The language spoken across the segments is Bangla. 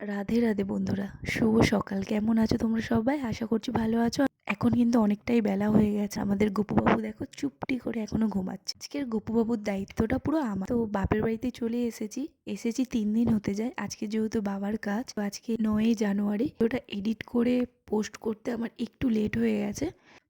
রাধে রাধে বন্ধুরা। শুভ সকাল। কেমন আছো তোমরা সবাই? আশা করছি ভালো আছো। এখন কিন্তু অনেকটাই বেলা হয়ে গেছে। আমাদের গোপুবাবু দেখো চুপটি করে এখনও ঘুমাচ্ছে। আজকের গোপুবাবুর দায়িত্বটা পুরো আমার। তো বাপের বাড়িতে চলে এসেছি। এসেছি তিন দিন হতে যায়। আজকে যেহেতু বাবার কাজ আজকে নয়ই জানুয়ারি। ওটা এডিট করে পোস্ট করতে আমার একটু লেট হয়ে গেছে।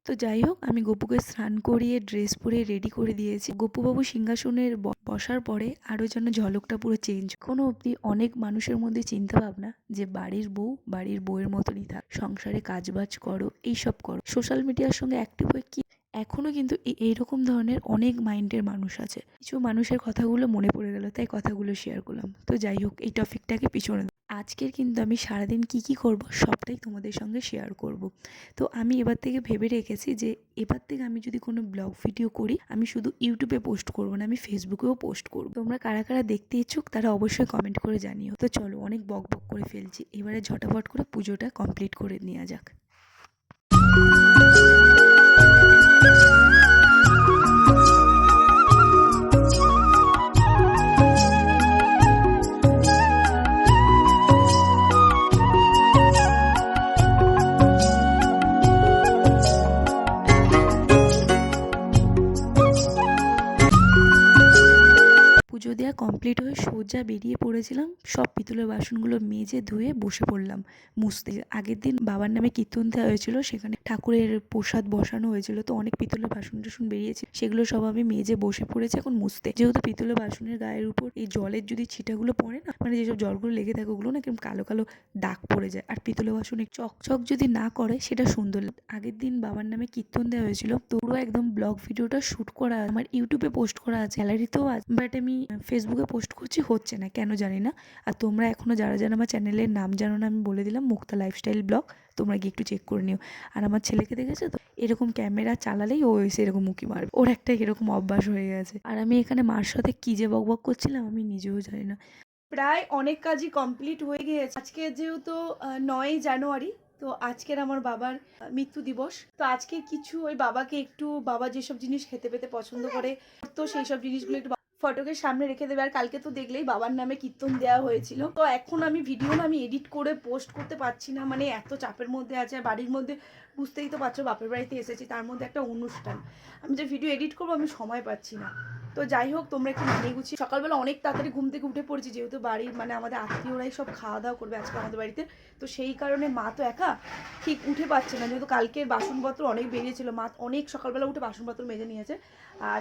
তো যাই হোক, আমি গপুকে স্নান করিয়ে ড্রেস পরে রেডি করে দিয়েছি। গপুবাবু সিংহাসনের বসার পরে আরও যেন ঝলকটা পুরো চেঞ্জ কোনো অবধি অনেক মানুষের মধ্যে চিন্তা ভাবনা যে বাড়ির বউ বাড়ির বউয়ের মতনই থাক। সংসারে কাজবাজ করো, এইসব করো। সোশ্যাল মিডিয়ার সঙ্গে অ্যাক্টিভ হয়ে কি এখনও কিন্তু এই- এইরকম ধরনের অনেক মাইন্ডের মানুষ আছে। কিছু মানুষের কথাগুলো মনে পড়ে গেল, তাই কথাগুলো শেয়ার করলাম। তো যাই হোক, এই টপিকটাকে পিছনে। আজকের কিন্তু আমি সারাদিন কি কি করব সবটাই তোমাদের সঙ্গে শেয়ার করব। তো আমি এবার থেকে ভেবে রেখেছি যে, এবার থেকে আমি যদি কোনো ব্লগ ভিডিও করি, আমি শুধু ইউটিউবে পোস্ট করব না, আমি ফেসবুকেও পোস্ট করব। তোমরা কারা কারা দেখতে ইচ্ছুক, তারা অবশ্যই কমেন্ট করে জানিও। তো চলো, অনেক বক বক করে ফেলছি। এবারে ঝটাফট করে পুজোটা কমপ্লিট করে নেওয়া যাক। 啊。পুজো দেওয়া কমপ্লিট হয়ে সোজা বেরিয়ে পড়েছিলাম, সব পিতলের বাসনগুলো মেজে ধুয়ে বসে পড়লাম। মুছতে। আগের দিন বাবার নামে কীর্তন দেওয়া হয়েছিল, সেখানে ঠাকুরের প্রসাদ বসানো হয়েছিল, তো অনেক পিতলের বাসন টাসন বেরিয়েছে, সেগুলো সব আমি মেজে বসে পড়েছি এখন মুছতে। যেহেতু পিতলের বাসনের গায়ের উপর এই জলের যদি ছিটাগুলো পড়ে না মানে যেসব জলগুলো লেগে থাকে ওগুলো না কেমন কালো কালো দাগ পড়ে যায়, আর পিতলের বাসনে চকচক যদি না করে, সেটা সুন্দর আগের দিন বাবার নামে কীর্তন দেওয়া হয়েছিল, তো পুরো একদম ব্লগ ভিডিওটা শ্যুট করা, আমার ইউটিউবে পোস্ট করা আছে, গ্যালারিতেও আছে বাট আমি ফেসবুকে পোস্ট করছি, হচ্ছে না, কেন জানি না। আর তোমরা এখনও যারা যারা আমার চ্যানেলের নাম জানো না, আমি বলে দিলাম, মুক্তা লাইফস্টাইল ব্লগ তোমরা গিয়ে একটু চেক করে নিও। আর আমার ছেলেকে দেখেছ তো? এরকম ক্যামেরা চালালেই ও এসে এরকম মুখি মারবে। ওর একটা এরকম অভ্যাস হয়ে গেছে। আর আমি এখানে মার সাথে কী যে বক বক করছিলাম, আমি নিজেও জানি না। প্রায় অনেক কাজই কমপ্লিট হয়ে গিয়েছে। আজকে যেহেতু নয়ই জানুয়ারি, তো আজকের আমার বাবার মৃত্যু দিবস। তো আজকে কিছু ওই বাবাকে একটু, বাবা যেসব জিনিস খেতে পেতে পছন্দ করে, তো সেই সব জিনিসগুলো একটু ফটোকে সামনে রেখে দেবে। আর কালকে তো দেখলেই বাবার নামে কীর্তন দেওয়া হয়েছিল। তো এখন আমি ভিডিও আমি এডিট করে পোস্ট করতে পারছি না। মানে এত চাপের মধ্যে আছে আর বাড়ির মধ্যে বুঝতেই তো পারছ, বাপের বাড়িতে এসেছি, তার মধ্যে একটা অনুষ্ঠান। আমি যে ভিডিও এডিট করব আমি সময় পাচ্ছি না। তো যাই হোক, তোমরা একটু মানিয়ে গুছিয়ে সকালবেলা অনেক তাড়াতাড়ি ঘুম থেকে উঠে পড়েছি, যেহেতু বাড়ির মানে আমাদের আত্মীয়রাই সব খাওয়া দাওয়া করবে আজকে আমাদের বাড়িতে। তো সেই কারণে মা তো একা ঠিক উঠে পাচ্ছে না। যেহেতু কালকের বাসনপত্র অনেক বেরিয়েছিল। মা অনেক সকালবেলা উঠে বাসনপত্র মেজে নিয়েছে। আর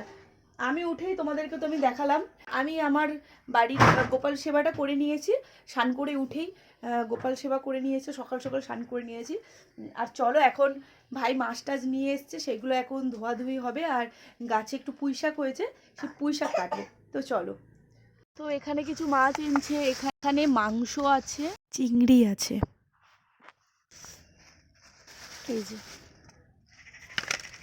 আমি উঠেই তোমাদেরকে তো আমি দেখালাম। আমি আমার বাড়ির গোপাল সেবাটা করে নিয়েছি। স্নান করে উঠেই গোপাল সেবা করে নিয়েছে, সকাল সকাল স্নান করে নিয়েছি। আর চলো এখন ভাই মাছ টাছ নিয়ে এসছে, সেগুলো এখন ধোয়াধুয়ি হবে আর গাছে একটু পুঁই শাক হয়েছে সে পুঁই শাক কাটবো। তো চলো। তো এখানে কিছু মাছ এনেছে, এখানে মাংস আছে, চিংড়ি আছে। এই যে।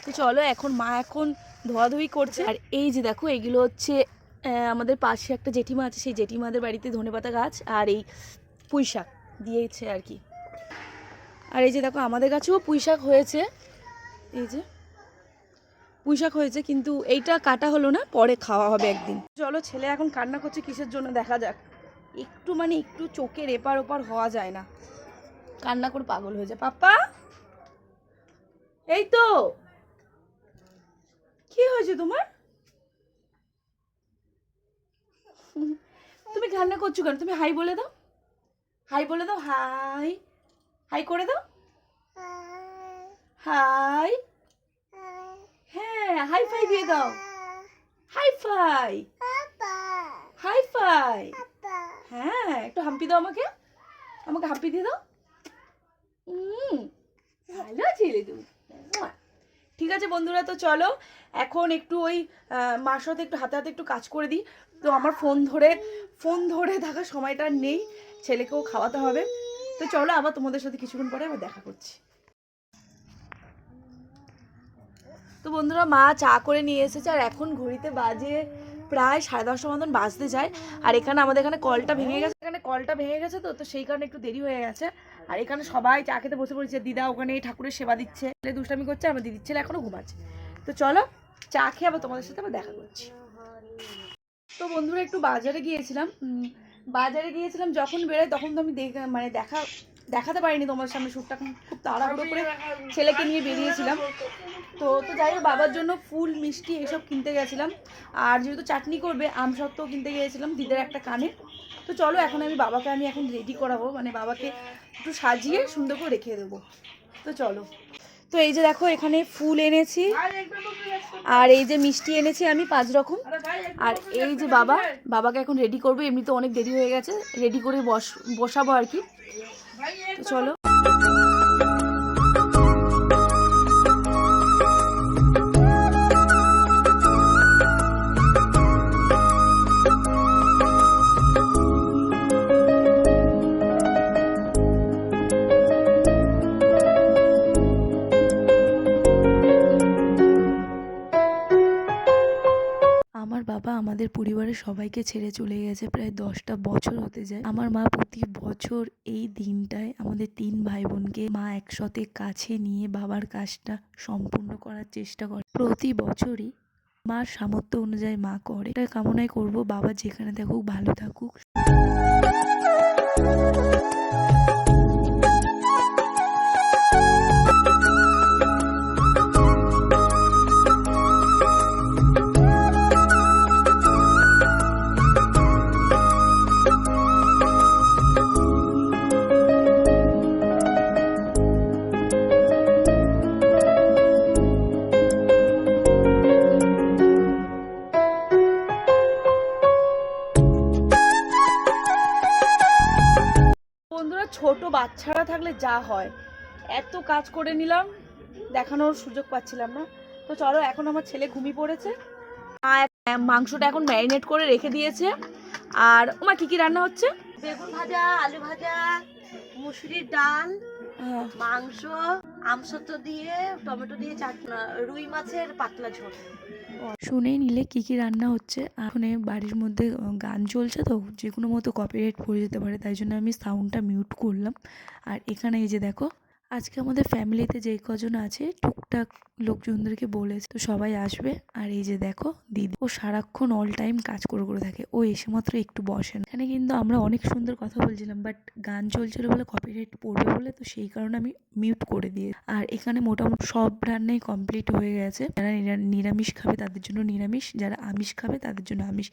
তো চলো এখন মা এখন ধোয়াধুয়ি করছে। আর এই যে দেখো, এগুলো হচ্ছে আমাদের পাশে একটা জেঠিমা আছে, সেই জেঠিমাদের বাড়িতে ধনেপাতা গাছ আর এই পুঁই শাক দিয়েছে আর কি। আর এই যে দেখো, আমাদের গাছেও পুঁই শাক হয়েছে। এই যে, পুঁই শাক হয়েছে, কিন্তু এইটা কাটা হলো না, পরে খাওয়া হবে একদিন। চলো, ছেলে এখন কান্না করছে, কিসের জন্য? দেখা যাক। একটু মানে একটু চোখের এপার ওপার হওয়া যায় না। কান্না করে পাগল হয়ে যায়। পাপ্পা! এই তো! কি হয়েছে তোমার? তুমি কান্না করছ কেন? তুমি হাই বলে দাও। হাই বলে দাও হাই হাই করে দাও। হাই হ্যাঁ হাই ফাই দিয়ে দাও। হাই ফাই হাই ফাই হ্যাঁ একটু হাম্পি দাও আমাকে। আমাকে হাম্পি দিয়ে দাও। উম, ভালো ছেলে তুমি। ঠিক আছে বন্ধুরা, তো চলো এখন একটু ওই মার সাথে একটু হাতে হাতে একটু কাজ করে দিই। তো আমার ফোন ধরে ফোন ধরে থাকার সময়টা নেই, ছেলেকেও খাওয়াতে হবে। তো চলো আবার তোমাদের সাথে কিছুক্ষণ পরে আবার দেখা করছি। তো বন্ধুরা, মা চা করে নিয়ে এসেছে আর এখন ঘড়িতে বাজে প্রায় সাড়ে দশটা মতন বাজতে যায়। আর এখানে আমাদের এখানে কলটা ভেঙে গেছে, এখানে কলটা ভেঙে গেছে তো তো সেই কারণে একটু দেরি হয়ে গেছে। আর এখানে সবাই চা খেতে বসে পড়েছে। দিদা ওখানে ঠাকুরের সেবা দিচ্ছে। ছেলে দুষ্টামি করছে, আমার দিদির ছেলে এখনও ঘুমাচ্ছে। তো চলো, চা খেয়ে আবার তোমাদের সাথে আবার দেখা করছি। তো বন্ধুরা, একটু বাজারে গিয়েছিলাম। বাজারে গিয়েছিলাম, যখন বেরোয় তখন তো আমি মানে দেখা, দেখাতে পারিনি তোমার সামনে শ্যুটটা খুব তাড়াহুড়ো করে ছেলেকে নিয়ে বেরিয়েছিলাম। তো তো যাই হোক, বাবার জন্য ফুল, মিষ্টি এসব কিনতে গেছিলাম। আর যেহেতু চাটনি করবে, আম সত্ত্বেও কিনতে গিয়েছিলাম দিদের একটা কানে। তো চলো এখন আমি বাবাকে, আমি এখন রেডি করাবো মানে বাবাকে একটু সাজিয়ে সুন্দর করে রেখে দেবো। তো চলো। তো এই যে দেখো, এখানে ফুল এনেছি। আর এই যে মিষ্টি এনেছি আমি পাঁচ রকম। আর এই যে বাবা, বাবাকে এখন রেডি করব। এমনিতে অনেক দেরি হয়ে গেছে। রেডি করে বস, বসাবো আর কি। তো চলো। আমার বাবা আমাদের পরিবারের সবাইকে ছেড়ে চলে গেছে। প্রায় দশটা বছর হতে যায়। আমার মা প্রতি বছর এই দিনটায় আমাদের তিন ভাই বোনকে মা একসাথে কাছে নিয়ে বাবার কাজটা সম্পূর্ণ করার চেষ্টা করে। প্রতি বছরই মার সামর্থ্য অনুযায়ী মা করে। এটা কামনাই করব বাবা যেখানে থাকুক, ভালো থাকুক। বন্ধুরা ছোট বাচ্চারা থাকলে যা হয়। এত কাজ করে নিলাম দেখানোর সুযোগ পাচ্ছিলাম না। তো চলো এখন আমার ছেলে ঘুমিয়ে পড়েছে। মাংসটা এখন ম্যারিনেট করে রেখে দিয়েছে। আর ওমা কি কি রান্না হচ্ছে? বেগুন ভাজা আলু ভাজা মুসুরির ডাল হ্যাঁ, মাংস আমসত্ব দিয়ে, টমেটো দিয়ে চাটনা রুই মাছের পাতলা ঝোল। শুনেই নিলে কি কি রান্না হচ্ছে এখন বাড়ির মধ্যে গান চলছে তো, যে কোনো মতো কপিরাইট পড়ে যেতে পারে, তাই জন্য আমি সাউন্ডটা মিউট করলাম। আর এখানে এই যে দেখো আজকে আমাদের ফ্যামিলিতে যেই কজন আছে, টুকটাক লোকজনদেরকে বলেছে। তো সবাই আসবে। আর এই যে দেখো, দিদি। ও সারাক্ষণ অল টাইম কাজ করে করে থাকে। ও এসে মাত্র একটু বসে না। এখানে কিন্তু আমরা অনেক সুন্দর কথা বলছিলাম বাট গান চলছিল বলে কপিরাইট পড়বে বলে, তো সেই কারণে আমি মিউট করে দিয়ে। আর এখানে মোটামুটি সব রান্নাই কমপ্লিট হয়ে গেছে। যারা নিরামিষ খাবে তাদের জন্য নিরামিষ, যারা আমিষ খাবে তাদের জন্য আমিষ।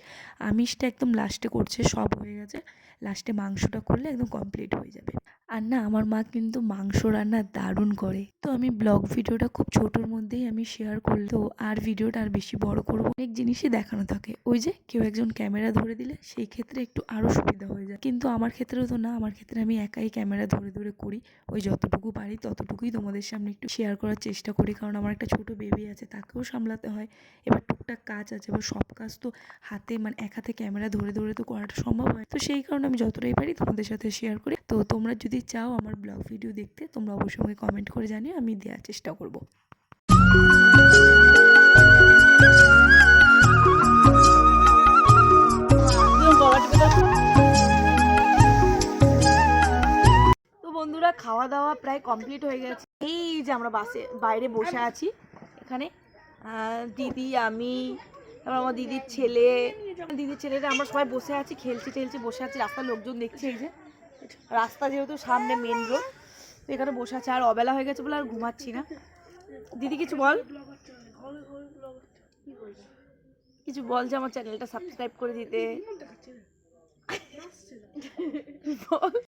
আমিষটা একদম লাস্টে করছে, সব হয়ে গেছে। লাস্টে মাংসটা করলে একদম কমপ্লিট হয়ে যাবে। আর না, আমার মা কিন্তু মাংস রান্না দারুণ করে। তো আমি ব্লগ ভিডিওটা খুব ছোটোর মধ্যেই আমি শেয়ার করলে তো আর ভিডিওটা আর বেশি বড় করব অনেক জিনিসই দেখানো থাকে। ওই যে কেউ একজন ক্যামেরা ধরে দিলে সেই ক্ষেত্রে একটু আরও সুবিধা হয়ে যায়। কিন্তু আমার ক্ষেত্রেও তো না, আমার ক্ষেত্রে আমি একাই ক্যামেরা ধরে ধরে করি। ওই যতটুকু পারি ততটুকুই তোমাদের সামনে একটু শেয়ার করার চেষ্টা করি। কারণ আমার একটা ছোট বেবি আছে, তাকেও সামলাতে হয়। এবার টুকটাক কাজ আছে, এবার সব কাজ তো হাতে মানে এক হাতে ক্যামেরা ধরে ধরে তো করাটা সম্ভব হয়। তো সেই কারণে আমি যতটাই পারি তোমাদের সাথে শেয়ার করি। তো তোমরা যদি চাও আমার ব্লগ ভিডিও দেখতে, তোমরা অবশ্যই আমাকে কমেন্ট করে জানিয়ে আমি দেওয়ার চেষ্টা করব। বন্ধুরা খাওয়া দাওয়া প্রায় কমপ্লিট হয়ে গেছে। এই যে আমরা বাসে, বাইরে বসে আছি। এখানে দিদি, আমি, তারপর আমার দিদির ছেলে। দিদির ছেলেরা আমরা সবাই বসে আছি খেলছি টেলছি বসে আছি। রাস্তার লোকজন দেখছে এই যে। রাস্তা যেহেতু সামনে মেন রোড এখানে বসে আছে, আর অবেলা হয়ে গেছে বলে আর ঘুমাচ্ছি না। দিদি, কিছু বল? কিছু বল যে আমার চ্যানেলটা সাবস্ক্রাইব করে দিতে। বল।